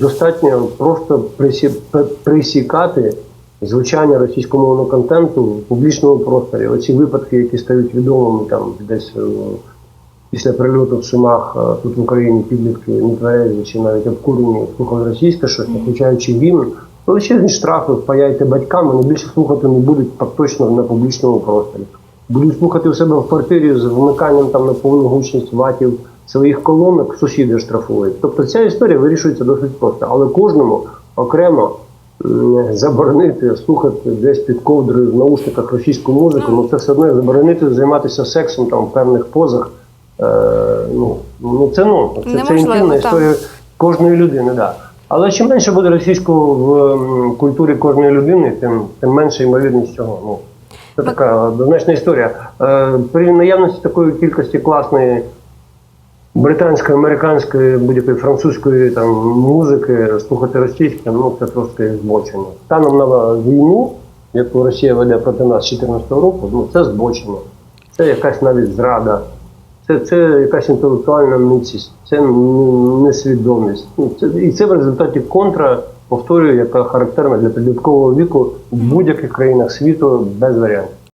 Достатньо просто присікати звучання російськомовного контенту в публічному просторі. Оці випадки, які стають відомими там десь е, після прильоту в Сумах е, тут в Україні підлітки нетверезі чи навіть обкурені слухали російське щось, включаючи гімн. Величезні штрафи впаяйте батькам, вони більше слухати не будуть так точно на публічному просторі. Будуть слухати у себе в квартирі з вмиканням там на повну гучність ватів своїх колонок, сусіди штрафують. Тобто ця історія вирішується досить просто, але кожному окремо заборонити слухати десь під ковдрою в наушниках російську музику, ну це все одно заборонити займатися сексом там в певних позах. Е, ну, ну це ну це, це інтимна історія кожної людини, да. Але чим менше буде російського в культурі кожної людини, тим, тим менше ймовірність цього. Ну, це така однозначна історія. Е, при наявності такої кількості класної британської, американської, будь-якої французької там музики, слухати російське, ну це є збочення. Станом на війну, яку Росія веде проти нас з 2014 року, ну це збочення. Це якась навіть зрада. Це, це якась інтелектуальна ницість, це несвідомість. Ну, це, і це в результаті контра, повторюю, яка характерна для підліткового віку в будь-яких країнах світу без варіантів.